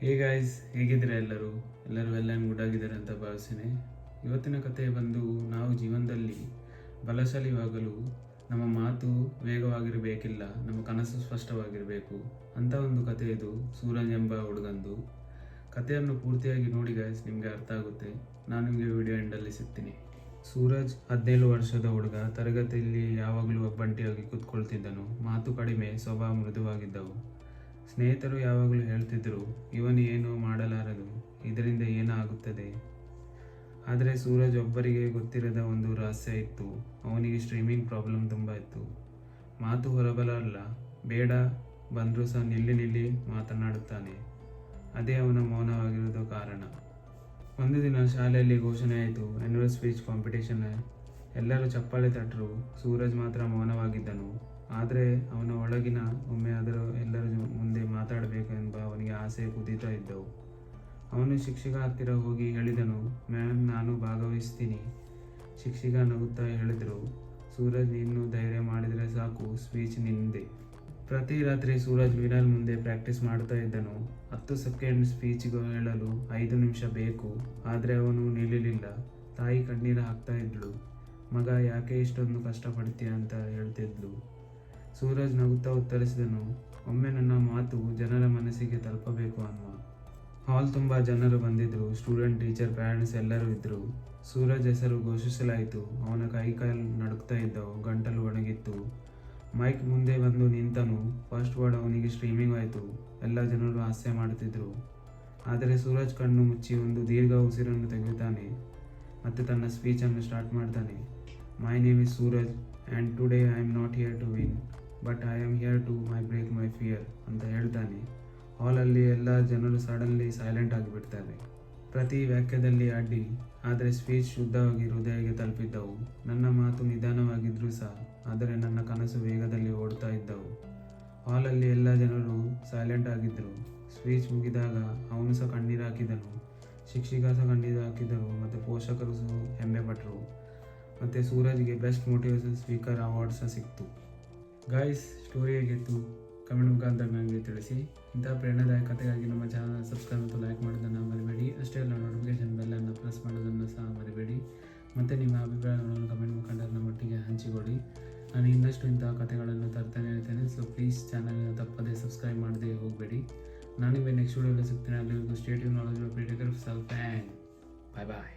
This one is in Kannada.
ಹೇ ಗಾಯ್ಸ್ ಹೇಗಿದ್ದೀರಾ ಎಲ್ಲರೂ? ಎಲ್ಲರೂ ಎಲ್ಲ ಗುಡ್ ಆಗಿದ್ದಾರೆ ಅಂತ ಭಾವಿಸ್ತೇನೆ. ಇವತ್ತಿನ ಕಥೆ ಬಂದು ನಾವು ಜೀವನದಲ್ಲಿ ಬಲಶಾಲಿಯಾಗಲು ನಮ್ಮ ಮಾತು ವೇಗವಾಗಿರಬೇಕಿಲ್ಲ, ನಮ್ಮ ಕನಸು ಸ್ಪಷ್ಟವಾಗಿರಬೇಕು ಅಂತ ಒಂದು ಕಥೆ ಇದು, ಸೂರಜ್ ಎಂಬ ಹುಡುಗಂದು. ಕಥೆಯನ್ನು ಪೂರ್ತಿಯಾಗಿ ನೋಡಿ ಗಾಯ್ಸ್ ನಿಮಗೆ ಅರ್ಥ ಆಗುತ್ತೆ. ನಾನು ನಿಮಗೆ ವಿಡಿಯೋ ಎಂಡಲ್ಲಿ ಸಿಗ್ತೀನಿ. ಸೂರಜ್ ಹದಿನೇಳು ವರ್ಷದ ಹುಡುಗ, ತರಗತಿಯಲ್ಲಿ ಯಾವಾಗಲೂ ಒಬ್ಬಂಟಿಯಾಗಿ ಕೂತ್ಕೊಳ್ತಿದ್ದನು. ಮಾತು ಕಡಿಮೆ, ಸ್ವಭಾವ ಮೃದುವಾಗಿದ್ದವು. ಸ್ನೇಹಿತರು ಯಾವಾಗಲೂ ಹೇಳ್ತಿದ್ರು, ಇವನು ಏನು ಮಾಡಲಾರದು ಇದರಿಂದ ಏನಾಗುತ್ತದೆ? ಆದರೆ ಸೂರಜ್ ಒಬ್ಬರಿಗೆ ಗೊತ್ತಿರದ ಒಂದು ರಹಸ್ಯ ಇತ್ತು. ಅವನಿಗೆ ಸ್ಟ್ರೀಮಿಂಗ್ ಪ್ರಾಬ್ಲಮ್ ತುಂಬ ಇತ್ತು. ಮಾತು ಹೊರಬಲಲ್ಲ ಬೇಡ, ಬಂದರೂ ಸಹ ನಿಲ್ಲಿ ನಿಲ್ಲಿ ಮಾತನಾಡುತ್ತಾನೆ. ಅದೇ ಅವನ ಮೌನವಾಗಿರೋದು ಕಾರಣ. ಒಂದು ದಿನ ಶಾಲೆಯಲ್ಲಿ ಘೋಷಣೆ ಆಯಿತು ಆ್ಯನ್ಯುವಲ್ ಸ್ಪೀಚ್ ಕಾಂಪಿಟೇಷನ್ ಎಲ್ಲರೂ ಚಪ್ಪಾಳೆ ತಟ್ಟರು ಸೂರಜ್ ಮಾತ್ರ ಮೌನವಾಗಿದ್ದನು. ಆದರೆ ಅವನ ಒಳಗಿನ ಒಮ್ಮೆ ಆದರೂ ಎಲ್ಲರ ಆಸೆ ಕುದೀತಾ ಇದ್ದವು. ಅವನು ಶಿಕ್ಷಕ ಹತ್ತಿರ ಹೋಗಿ ಹೇಳಿದನು, ಮ್ಯಾಮ್, ನಾನು ಭಾಗವಹಿಸ್ತೀನಿ. ಶಿಕ್ಷಕ ನಗುತ್ತಾ ಹೇಳಿದರು, ಸೂರಜ್, ನೀನು ಧೈರ್ಯ ಮಾಡಿದರೆ ಸಾಕು ಸ್ಪೀಚ್ ನಿಂದೆ. ಪ್ರತಿ ರಾತ್ರಿ ಸೂರಜ್ ವಿನಲ್ ಮುಂದೆ ಪ್ರಾಕ್ಟೀಸ್ ಮಾಡ್ತಾ ಇದ್ದನು. ಹತ್ತು ಸೆಕೆಂಡ್ ಸ್ಪೀಚ್ಗೂ ಹೇಳಲು ಐದು ನಿಮಿಷ ಬೇಕು, ಆದರೆ ಅವನು ನಿಲ್ಲಲಿಲ್ಲ. ತಾಯಿ ಕಣ್ಣೀರು ಹಾಕ್ತಾ ಇದ್ಳು ಮಗ, ಯಾಕೆ ಇಷ್ಟೊಂದು ಕಷ್ಟಪಡ್ತೀಯ? ಅಂತ ಹೇಳ್ತಿದ್ಲು. ಸೂರಜ್ ನಗುತ್ತಾ ಉತ್ತರಿಸಿದನು ಒಮ್ಮೆ ನನ್ನ ಮಾತು ಜನರ ಮನಸ್ಸಿಗೆ ತಲುಪಬೇಕು ಅನ್ನುವ. ಹಾಲ್ ತುಂಬ ಜನರು ಬಂದಿದ್ದರು ಸ್ಟೂಡೆಂಟ್, ಟೀಚರ್ ಪೇರೆಂಟ್ಸ್ ಎಲ್ಲರೂ ಇದ್ದರು ಸೂರಜ್ ಹೆಸರು ಘೋಷಿಸಲಾಯಿತು, ಅವನ ಕೈ ಕಾಲು ನಡುಕ್ತಾ ಇದ್ದವು ಗಂಟಲು ಒಣಗಿತ್ತು. ಮೈಕ್ ಮುಂದೆ ಬಂದು ನಿಂತನು ಫಸ್ಟ್ ವರ್ಡ್ ಅವನಿಗೆ ಸ್ಟ್ರೀಮಿಂಗ್ ಆಯಿತು, ಎಲ್ಲ ಜನರು ಹಾಸ್ಯ ಮಾಡುತ್ತಿದ್ದರು ಆದರೆ ಸೂರಜ್ ಕಣ್ಣು ಮುಚ್ಚಿ ಒಂದು ದೀರ್ಘ ಉಸಿರನ್ನು ತೆಗೆಯುತ್ತಾನೆ ಮತ್ತು ತನ್ನ ಸ್ಪೀಚನ್ನು ಸ್ಟಾರ್ಟ್ ಮಾಡ್ತಾನೆ. My name is Suraj and today I am not here to win but I am here to my break my fear ಅಂತ ಹೇಳ್ತಾನೆ. ಹಾಲಲ್ಲಿ ಎಲ್ಲ ಜನರು ಸಡನ್ಲಿ ಸೈಲೆಂಟ್ ಆಗಿಬಿಡ್ತಾರೆ. ಪ್ರತಿ ವಾಕ್ಯದಲ್ಲಿ ಅಡ್ಡಿ, ಆದರೆ ಸ್ಪೀಚ್ ಶುದ್ಧವಾಗಿ ಹೃದಯಕ್ಕೆ ತಲುಪಿದ್ದವು. ನನ್ನ ಮಾತು ನಿಧಾನವಾಗಿದ್ದರೂ ಸಹ, ಆದರೆ ನನ್ನ ಕನಸು ವೇಗದಲ್ಲಿ ಓಡ್ತಾ ಇದ್ದವು. ಹಾಲಲ್ಲಿ ಎಲ್ಲ ಜನರು ಸೈಲೆಂಟ್ ಆಗಿದ್ದರು ಸ್ಪೀಚ್ ಮುಗಿದಾಗ ಅವನು ಸಹ ಕಣ್ಣೀರು ಹಾಕಿದನು. ಶಿಕ್ಷಕ ಸಹ ಕಣ್ಣೀರು ಹಾಕಿದರು ಮತ್ತು ಪೋಷಕರು ಸಹ ಹೆಮ್ಮೆ ಪಟ್ಟರು ಮತ್ತು ಸೂರಜ್ಗೆ ಬೆಸ್ಟ್ ಮೋಟಿವೇಶನ್ ಸ್ಪೀಕರ್ ಅವಾರ್ಡ್ ಸಹ ಸಿಕ್ತು. ಗಾಯ್ಸ್ ಸ್ಟೋರಿ ಹೇಗಿತ್ತು ಕಮೆಂಟ್ ಮುಖಾಂತರ ನನಗೆ ತಿಳಿಸಿ. ಇಂಥ ಪ್ರೇರಣಾದಾಯಕ ಕಥೆಗಾಗಿ ನಮ್ಮ ಚಾನಲ್ ಸಬ್ಸ್ಕ್ರೈಬ್ ಮತ್ತು ಲೈಕ್ ಮಾಡೋದನ್ನು ಮರಿಬೇಡಿ. ಅಷ್ಟೇ ಅಲ್ಲ ನೋಟಿಫಿಕೇಶನ್ ಬೆಲ್ಲನ್ನು ಪ್ರೆಸ್ ಮಾಡೋದನ್ನು ಸಹ ಮರಿಬೇಡಿ. ಮತ್ತು ನಿಮ್ಮ ಅಭಿಪ್ರಾಯಗಳನ್ನು ಕಮೆಂಟ್ ಮುಖಾಂತರ ನಮ್ಮೊಟ್ಟಿಗೆ ಹಂಚಿಕೊಡಿ ನಾನು ಇನ್ನಷ್ಟು ಇಂಥ ಕಥೆಗಳನ್ನು ತರ್ತಾನೆ ಇರ್ತೇನೆ ಸೊ ಪ್ಲೀಸ್ ಚಾನಲ್ನ ತಪ್ಪದೇ ಸಬ್ಸ್ಕ್ರೈಬ್ ಮಾಡದೆ ಹೋಗಬೇಡಿ. ನಾನು ನಿಮಗೆ ನೆಕ್ಸ್ಟ್ ವಿಡಿಯೋದಲ್ಲಿ ಸಿಗ್ತೇನೆ. ಅಲ್ಲಿವರೆಗೂ stative knowledge pretty care self and bye bye